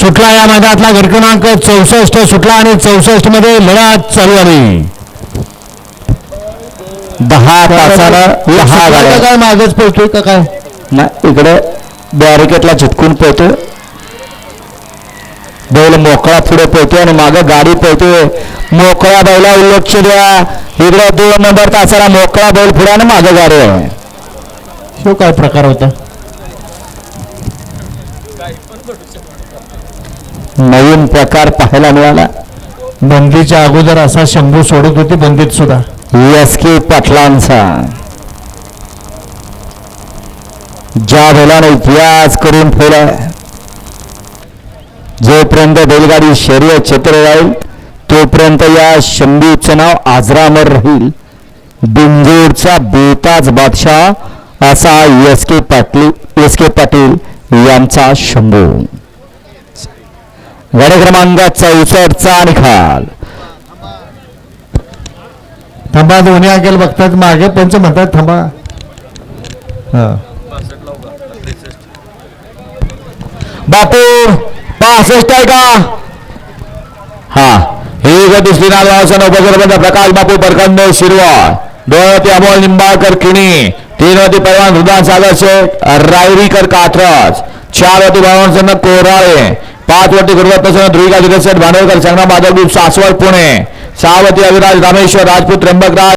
सुटला या मैदानातला गट क्रमांक चौसष्ट सुटला आणि चौसष्टमध्ये लढत चालू झाली दहा तासाला दहा गाड्या काय? मागच पळतोय का काय? नाही इकडे बॅरिकेटला झटकून पळतो बैल मोकळा पुढे पळतो आणि मागे गाडी पळतोय. मोकळ्या बैला लक्ष द्या इकडे दोन नंबर तासाला मोकळा बैल पुढे आणि मागे गाडी आहे. काय प्रकार होता? नवीन प्रकार पाहायला मिळाला. बंदीच्या अगोदर असा शंभू सोडत होती बंदीत सुद्धा. एस के पाटलांचा. ज्या बैलाने इतिहास करून ठेवला जोपर्यंत बैलगाडी शर्यत क्षेत्र राहील तोपर्यंत या शंभूचं नाव आजरामर राहील. बिंजोडचा बेताज बादशाह असा S K Patil S K Patil यांचा शंभू. गाडी क्रमांक चौसष्टचा निकाल. थांबा दोन्ही आगेल बघतात मागे पंच म्हणतात थांबा. हा. बापू पासष्ट आहे का? हा. ही गती श्रीनाथ उपसरपंच प्रकाश बापू परकंद शिरवा दोनवती अमोल निंबाळकर किणी. तीनवती पहलवान रुदान सागर शेख रायरीकर कात्रज चारवती भगवान कोराळे। पाचवती गुरुरत्न ध्रुविका जिल्हा भांडवलकर संग्राम माधवदीप सासवड पुणे। सहावती अविराज रामेश्वर राजपूत त्र्यंबकराज